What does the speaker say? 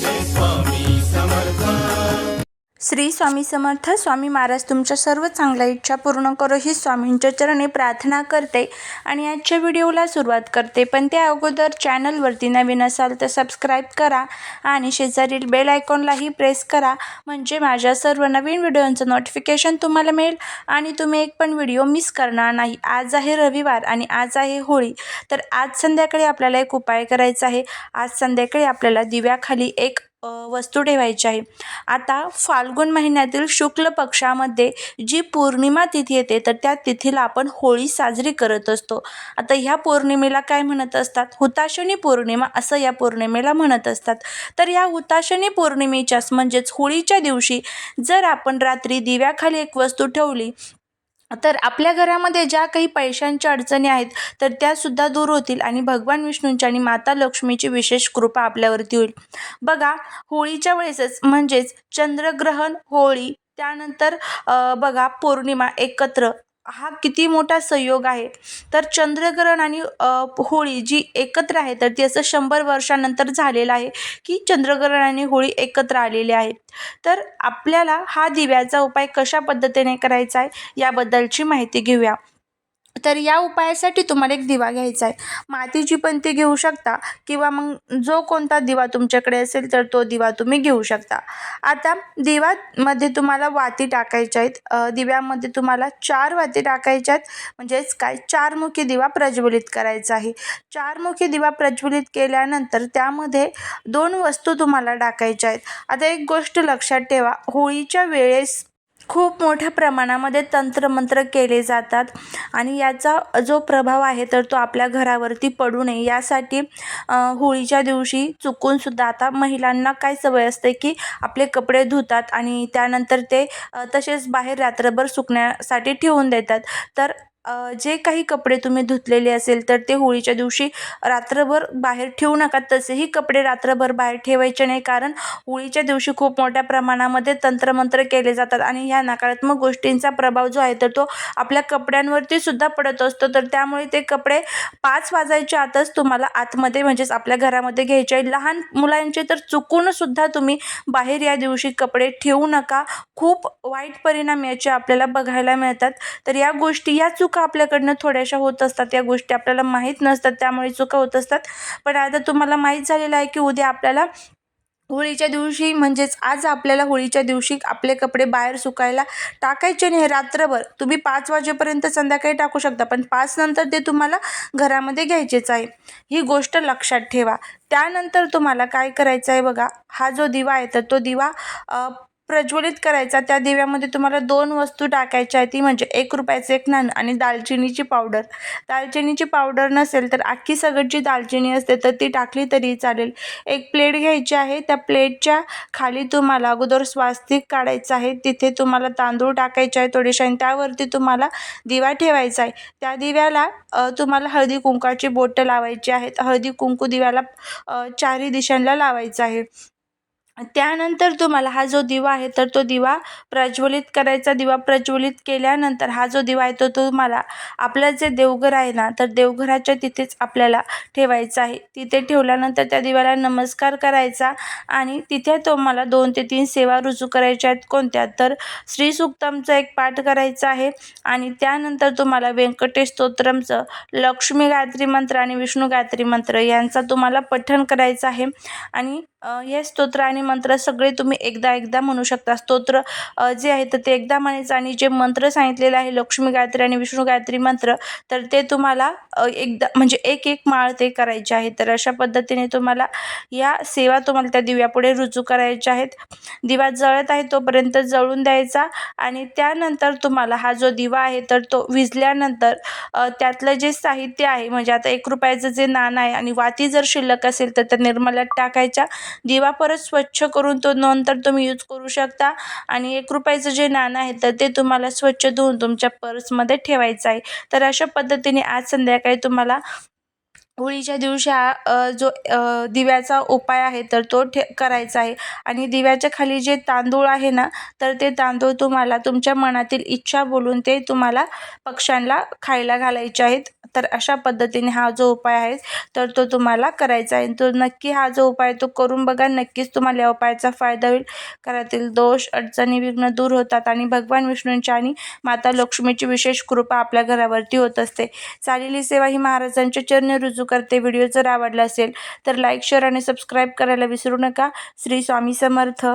this one. Shri Swami Samarth Swami Maharaj तुमच्या सर्व चांगल्या इच्छा पूर्ण करो ही स्वामींच्या चरणी प्रार्थना करते आणि आजच्या व्हिडिओला सुरुवात करते. पण त्या अगोदर चॅनलवरती नवीन असाल तर सबस्क्राईब करा आणि शेजारील बेल आयकॉनलाही प्रेस करा. म्हणजे माझ्या सर्व नवीन व्हिडिओंचं नोटिफिकेशन तुम्हाला मिळेल आणि तुम्ही एक पण व्हिडिओ मिस करणार नाही. आज आहे रविवार आणि आज आहे होळी. तर आज संध्याकाळी आपल्याला एक उपाय करायचा आहे. आज संध्याकाळी आपल्याला दिव्याखाली एक वस्तू ठेवायची आहे. आता फाल्गुन महिन्यातील शुक्ल पक्षामध्ये जी पौर्णिमा तिथी येते तर त्या तिथीला आपण होळी साजरी करत असतो. आता ह्या पौर्णिमेला काय म्हणत असतात? हुताशनी पौर्णिमा असं या पौर्णिमेला म्हणत असतात. तर या हुताशनी पौर्णिमेच्याच म्हणजेच होळीच्या दिवशी जर आपण रात्री दिव्याखाली एक वस्तू ठेवली तर आपल्या घरामध्ये ज्या काही पैशांच्या अडचणी आहेत तर त्यासुद्धा दूर होतील आणि भगवान विष्णूंची आणि माता लक्ष्मीची विशेष कृपा आपल्यावरती होईल. बघा होळीच्या वेळेसच म्हणजेच चंद्रग्रहण होळी त्यानंतर बघा पौर्णिमा एकत्र. हा किती मोठा संयोग आहे. तर चंद्रग्रहण आणि होळी जी एकत्र आहे तर ती असं शंभर वर्षानंतर झालेलं आहे की चंद्रग्रहण आणि होळी एकत्र आलेली आहे. तर आपल्याला हा दिव्याचा उपाय कशा पद्धतीने करायचा आहे याबद्दलची माहिती घेऊया. तर या उपायासाठी तुम्हाला एक दिवा घ्यायचा आहे. मातीची पण ती घेऊ शकता किंवा मग जो कोणता दिवा तुमच्याकडे असेल तर तो दिवा तुम्ही घेऊ शकता. आता दिवामध्ये तुम्हाला वाती टाकायच्या आहेत. दिव्यामध्ये तुम्हाला चार वाती टाकायच्या आहेत. म्हणजेच काय? चारमुखी दिवा प्रज्वलित करायचा आहे. चारमुखी दिवा प्रज्वलित केल्यानंतर त्यामध्ये दोन वस्तू तुम्हाला टाकायच्या आहेत. आता एक गोष्ट लक्षात ठेवा. होळीच्या वेळेस खूप मोठ्या प्रमाणामध्ये तंत्रमंत्र केले जातात आणि याचा जो प्रभाव आहे तर तो आपल्या घरावरती पडू नये. यासाठी होळीच्या दिवशी चुकूनसुद्धा आता महिलांना काय सवय असते की आपले कपडे धुतात आणि त्यानंतर ते तसेच बाहेर रात्रभर सुकण्यासाठी ठेवून देतात. तर जे काही कपडे तुम्ही धुतलेले असेल तर ते होळीच्या दिवशी रात्रभर बाहेर ठेवू नका. तसेही कपडे रात्रभर बाहेर ठेवायचे नाही कारण होळीच्या दिवशी खूप मोठ्या प्रमाणामध्ये तंत्रमंत्र केले जातात आणि ह्या नकारात्मक गोष्टींचा प्रभाव जो आहे तर तो आपल्या कपड्यांवरती सुद्धा पडत असतो. तर त्यामुळे ते कपडे पाच वाजायच्या आतच तुम्हाला आतमध्ये म्हणजेच आपल्या घरामध्ये घ्यायचे. आहे लहान मुलांचे तर चुकूनसुद्धा तुम्ही बाहेर या दिवशी कपडे ठेवू नका. खूप वाईट परिणाम याचे आपल्याला बघायला मिळतात. तर या गोष्टी या चुक चुका आपल्याकडनं थोड्याशा होत असतात या गोष्टी आपल्याला माहीत नसतात त्यामुळे चुका होत असतात. पण आता तुम्हाला माहीत झालेलं आहे की उद्या आपल्याला होळीच्या दिवशी म्हणजेच आज आपल्याला होळीच्या दिवशी आपले कपडे बाहेर सुकायला टाकायचे नाही. रात्रभर तुम्ही पाच वाजेपर्यंत संध्याकाळी टाकू शकता पण पाच नंतर ते तुम्हाला घरामध्ये घ्यायचेच आहे. ही गोष्ट लक्षात ठेवा. त्यानंतर तुम्हाला काय करायचं आहे बघा हा जो दिवा आहे तर तो दिवा प्रज्वलित करायचा त्या दिव्यामध्ये तुम्हाला दोन वस्तू टाकायच्या आहेत. ती म्हणजे एक रुपयाचं एक नाणं आणि दालचिनीची पावडर. दालचिनीची पावडर नसेल तर अख्खी सगळची दालचिनी असते तर ती टाकली तरी चालेल. एक प्लेट घ्यायची आहे. त्या प्लेटच्या खाली तुम्हाला अगोदर स्वास्तिक काढायचं आहे. तिथे तुम्हाला तांदूळ टाकायचे आहे थोडेसे आणि त्यावरती तुम्हाला दिवा ठेवायचा आहे. त्या दिव्याला तुम्हाला हळदी कुंकाची बोटं लावायची आहेत. हळदी कुंकू दिव्याला चारही दिशांना लावायचं आहे. त्यानंतर तुम्हाला हा जो दिवा आहे तर तो दिवा प्रज्वलित करायचा. दिवा प्रज्वलित केल्यानंतर हा जो दिवा आहे तो तुम्हाला आपलं जे देवघर आहे ना तर देवघराच्या तिथेच आपल्याला ठेवायचा आहे. तिथे ठेवल्यानंतर त्या दिव्याला नमस्कार करायचा आणि तिथे तुम्हाला दोन ते तीन सेवा रुजू करायच्या आहेत. कोणत्या? तर श्री सुक्तमचा एक पाठ करायचा आहे आणि त्यानंतर तुम्हाला व्यंकटेश स्तोत्रमचं लक्ष्मी गायत्री मंत्र आणि विष्णू गायत्री मंत्र यांचा तुम्हाला पठण करायचं आहे. आणि हे स्तोत्र आणि मंत्र सगळे तुम्ही एकदा एकदा म्हणू शकता. स्तोत्र जे आहे तर ते एकदा म्हणायचं आणि जे मंत्र सांगितलेलं आहे लक्ष्मी गायत्री आणि विष्णू गायत्री मंत्र तर ते तुम्हाला एकदा म्हणजे एक एक माळ ते करायचे आहे. तर अशा पद्धतीने तुम्हाला या सेवा तुम्हाला त्या दिव्यापुढे रुजू करायच्या आहेत. दिवा जळत आहे तोपर्यंत जळून द्यायचा आणि त्यानंतर तुम्हाला हा जो दिवा आहे तर तो विजल्यानंतर त्यातलं जे साहित्य आहे म्हणजे आता एक रुपयाचं जे नाणं आहे आणि वाती जर शिल्लक असेल तर त्या निर्मल्यात टाकायच्या. दिवा परत स्वच्छ करून तो नंतर तुम्ही यूज करू शकता. आणि एक रुपयाचं जे नाणं आहे तर ते तुम्हाला स्वच्छ धुवून तुमच्या पर्समध्ये ठेवायचं आहे. तर अशा पद्धतीने आज संध्याकाळी तुम्हाला होळीच्या दिवशी हा जो दिव्याचा उपाय आहे तर तो ठे करायचा आहे. आणि दिव्याच्या खाली जे तांदूळ आहे ना तर ते तांदूळ तुम्हाला तुमच्या मनातील इच्छा बोलून ते तुम्हाला पक्ष्यांना खायला घालायचे आहेत. तर अशा पद्धतीने हा जो उपाय आहे तर तो तुम्हाला करायचा आहे. तो नक्की हा जो उपाय तो करून बघा. नक्कीच तुम्हाला या उपायाचा फायदा होईल. घरातील दोष अडचणी विघ्न दूर होतात आणि भगवान विष्णूंची आणि माता लक्ष्मीची विशेष कृपा आपल्या घरावरती होत असते. चालेली सेवा ही महाराजांच्या चरणी रुजू करते. व्हिडिओ जर आवडला असेल तर लाईक शेअर आणि सबस्क्राईब करायला विसरू नका. श्री स्वामी समर्थ.